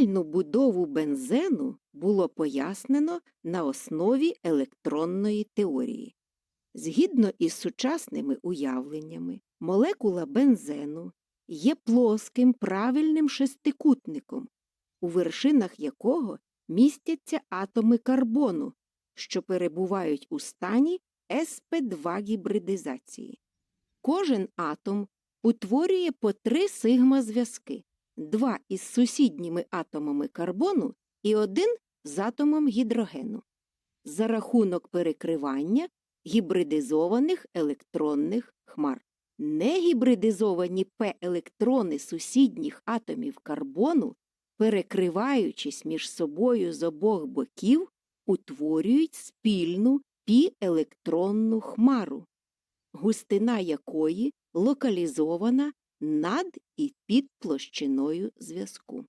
Загальну будову бензену було пояснено на основі електронної теорії. Згідно із сучасними уявленнями, молекула бензену є плоским правильним шестикутником, у вершинах якого містяться атоми карбону, що перебувають у стані sp2 гібридизації. Кожен атом утворює по три сигма-зв'язки, два із сусідніми атомами карбону і один з атомом гідрогену. За рахунок перекривання гібридизованих електронних хмар. Негібридизовані П-електрони сусідніх атомів карбону, перекриваючись між собою з обох боків, утворюють спільну пі-електронну хмару, густина якої локалізована над і під площиною зв'язку.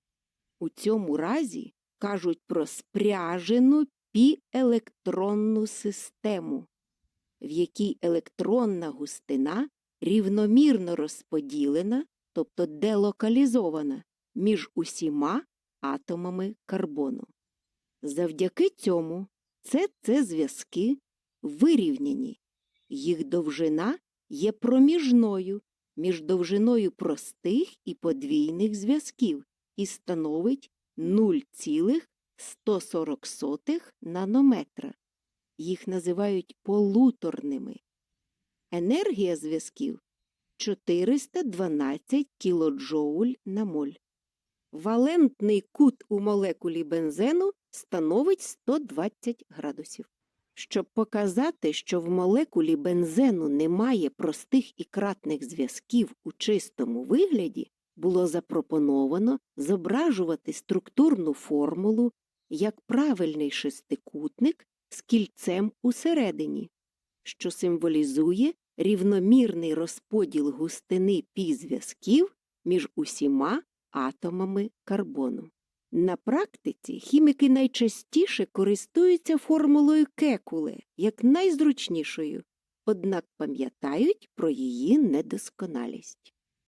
У цьому разі кажуть про спряжену пі-електронну систему, в якій електронна густина рівномірно розподілена, тобто делокалізована між усіма атомами карбону. Завдяки цьому це зв'язки вирівняні, їх довжина є проміжною між довжиною простих і подвійних зв'язків і становить 0,140 нанометра. Їх називають полуторними. Енергія зв'язків 412 кілоджоуль на моль. Валентний кут у молекулі бензену становить 120 градусів. Щоб показати, що в молекулі бензену немає простих і кратних зв'язків у чистому вигляді, було запропоновано зображувати структурну формулу як правильний шестикутник з кільцем усередині, що символізує рівномірний розподіл густини пі-зв'язків між усіма атомами карбону. На практиці хіміки найчастіше користуються формулою Кекуле як найзручнішою, однак пам'ятають про її недосконалість.